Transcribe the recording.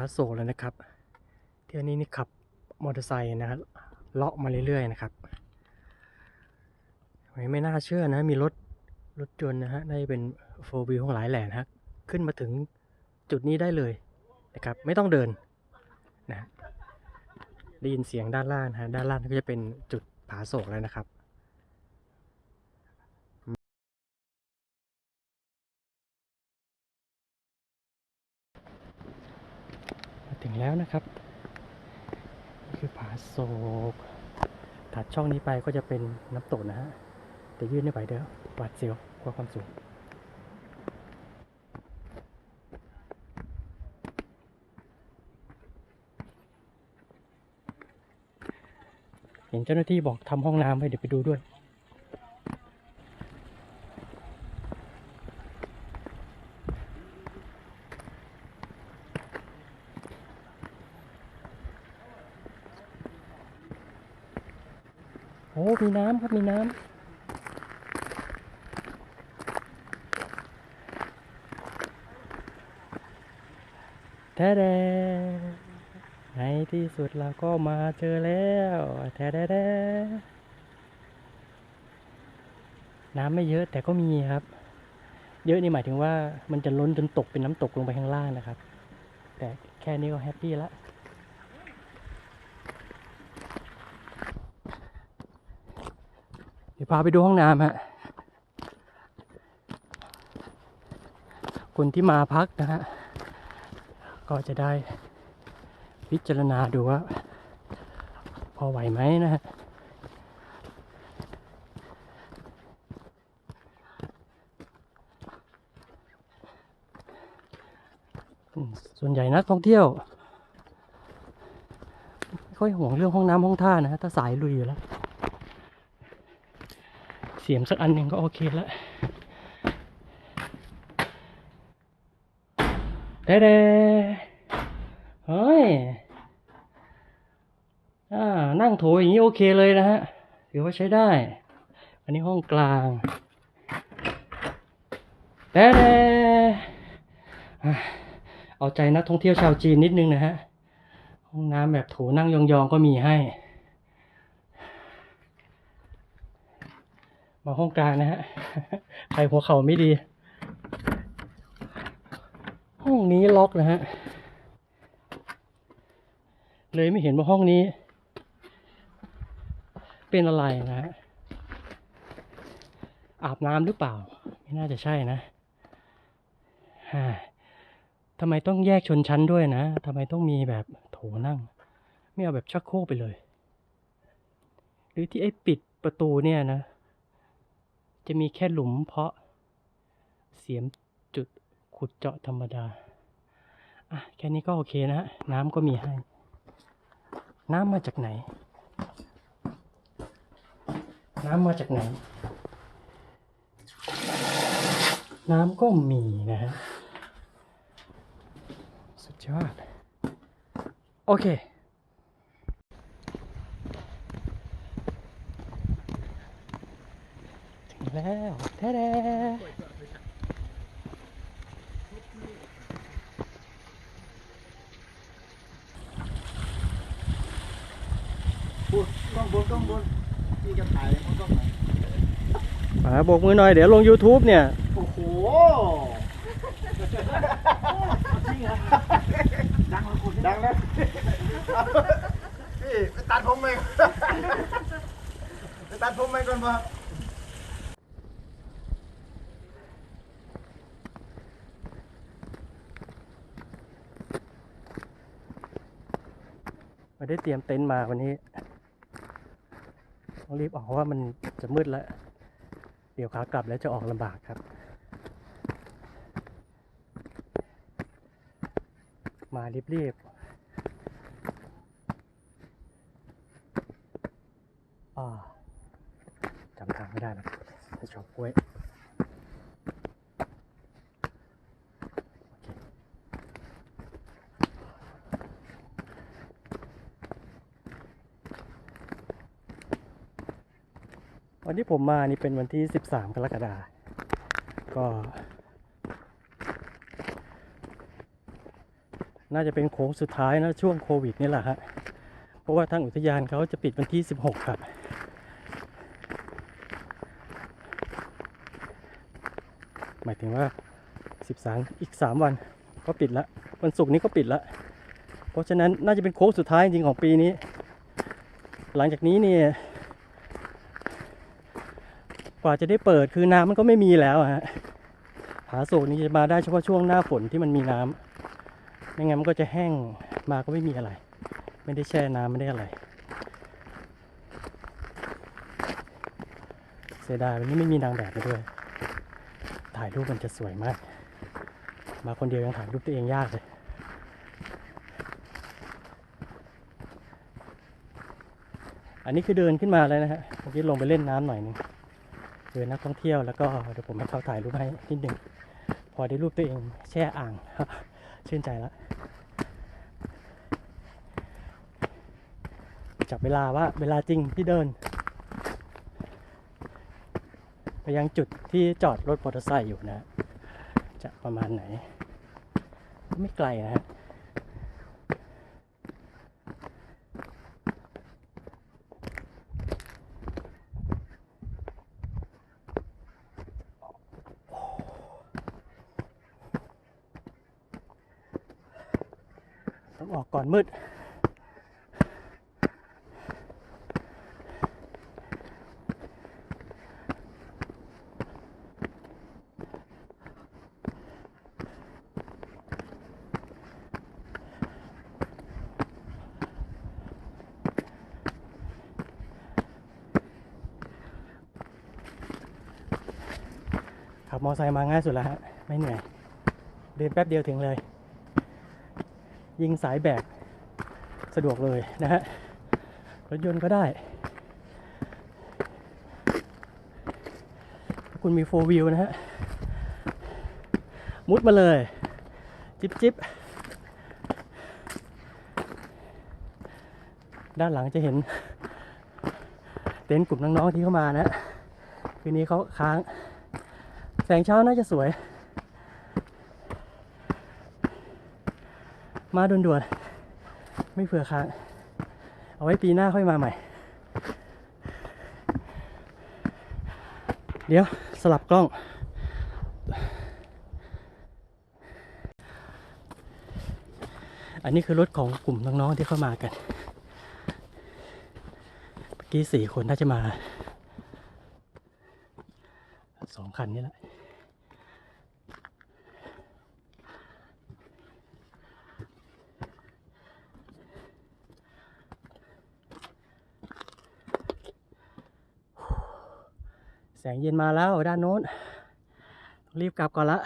ผาโศกแล้วนะครับ เที่ยวนี้นี่ขับมอเตอร์ไซค์นะครับเลาะมาเรื่อยๆนะครับไม่ไม่น่าเชื่อนะ มีรถรถยนต์นะฮะได้เป็นโฟวิวของหลายแหล่นะฮะขึ้นมาถึงจุดนี้ได้เลยนะครับ ไม่ต้องเดินนะฮะได้ยินเสียงด้านล่างนะฮะด้านล่างก็จะเป็นจุดผาโศกแล้วนะครับ มาถึง แล้วนะครับนี่คือผาโศกถัดช่องนี้ไปก็จะเป็นน้ำตกนะฮะแต่ยื่นไม่ไหวเด้อหวาดเสียวกลัวความสูงเห็นเจ้าหน้าที่บอกทำห้องน้ำไว้เดี๋ยวไปดูด้วย อ้มีน้ำครับมีน้ำแท้แดในที่สุดเราก็มาเจอแล้วแท้แดน้ำไม่เยอะแต่ก็มีครับ เยอะนี่หมายถึงว่ามันจะล้นจนตกเป็นน้ำตกลงไปข้างล่างนะครับ แต่แค่นี้ก็แฮปปี้แล้ว ดี๋ยวพาไปดูห้องน้ำฮะคนที่มาพักนะฮะก็จะได้พิจารณาดูว่า พอไหวไหมนะฮะส่วนใหญ่นักท่องเที่ยว ไม่ค่อยห่วงเรื่องห้องน้ำห้องท่านะฮะถ้าสายลุยอยู่แล้ว สียมสักอันหนึ่งก็โอเคแล้วเด้เด้เฮ้ยอ่านั่งโถอย่างนี้โอเคเลยนะฮะถือว่าใช้ได้ อันนี้ห้องกลางเด้เด้เอาใจนักท่องเที่ยวชาวจีนนิดนึงนะฮะห้องน้ำแบบโถนั่งยองๆก็มีให้าห้องกลางนะฮะใครหัวเข่าไม่ดี ห้องนี้ล็อกนะฮะ เลยไม่เห็นว่าห้องนี้ เป็นอะไรนะฮะอาบน้ำหรือเปล่า ไม่น่าจะใช่นะฮ่าทำไมต้องแยกชนชั้นด้วยนะทำไมต้องมีแบบโถนั่ง ไม่เอาแบบชักโครกไปเลย หรือที่ไอ้ปิดประตูเนี่ยนะ จะมีแค่หลุมเพาะเสียมจุดขุดเจาะธรรมดา อะ แค่นี้ก็โอเคนะฮะ น้ำก็มีให้ น้ำมาจากไหน น้ำมาจากไหน น้ำก็มีนะฮะ สุดยอด โอเค ถึงแล้วแท้ๆ พูดก ล้องบนกล้องบนพี่จะถ่ายมันกล้องไหนอ่าโบกมือหน่อยเดี๋ยวลง YouTube เนี่ย โอ้โหจริงเหรอดังเลยคุณดังแล้วพี่ไปตัดผมเองไปตัดผมเองก่อนมาไม่ได้เตรียมเต็นท์มาวันนี้ ต้องรีบออกเพราะว่ามันจะมืดแล้ว เดี๋ยวขากลับแล้วจะออกลำบากครับ มารีบรีบจำทางไม่ได้นะจะชอบกล้วย วันที่ผมมานี่เป็นวันที่ 13 กรกฎาคมก็ น่าจะเป็นโค้งสุดท้ายนะช่วงโควิดนี่แหละฮะเพราะว่าทางอุทยานเขาจะปิดวันที่ 16 ครับหมายถึงว่า 13 อีก 3 วันก็ปิดละวันศุกร์นี้ก็ปิดละเพราะฉะนั้นน่าจะเป็นโค้งสุดท้ายจริงของปีนี้ หลังจากนี้เนี่ย กว่าจะได้เปิดคือน้ำมันก็ไม่มีแล้วฮะผาโศกนี่จะมาได้เฉพาะช่วงหน้าฝนที่มันมีน้ำไม่งั้นมันก็จะแห้งมาก็ไม่มีอะไร ไม่ได้แช่น้ำไม่ได้อะไร เสียดายวันนี้ไม่มีนางแบบมาด้วย ถ่ายรูปมันจะสวยมาก มาคนเดียวยังถ่ายรูปตัวเองยากเลยอันนี้คือเดินขึ้นมาแล้วนะฮะเมื่อกี้ลงไปเล่นน้ำหน่อยหนึง เดินนักท่องเที่ยวแล้วก็เดี๋ยวผมให้เขาถ่ายรูปให้นิดหนึ่งพอได้รูปตัวเองแช่อ่างชื่นใจแล้วจับเวลาว่าเวลาจริงที่เดิน ไปยังจุดที่จอดรถมอเตอร์ไซค์อยู่นะ จะประมาณไหน ไม่ไกลนะฮะ ต้องออกก่อนมืด ขับมอเตอร์ไซค์มาง่ายสุดแล้วฮะ ไม่เหนื่อย เดินแป๊บเดียวถึงเลย ยิงสายแบกสะดวกเลยนะฮะ รถยนต์ก็ได้ถ้าคุณมีโฟวิวนะฮะ มุดมาเลย จิบจิบด้านหลังจะเห็น เต็นท์กลุ่มน้อง ๆ ที่เข้ามานะ คืนนี้เขาค้าง แสงเช้าน่าจะสวย มาด่วนๆ ไม่เผื่อค้าง เอาไว้ปีหน้าค่อยมาใหม่ เดี๋ยวสลับกล้อง อันนี้คือรถของกลุ่มน้องๆที่เข้ามากันเมื่อกี้สี่คนน่าจะมาสองคันนี่แหละ แสงเย็นมาแล้วด้านโน้น รีบกลับก่อนละ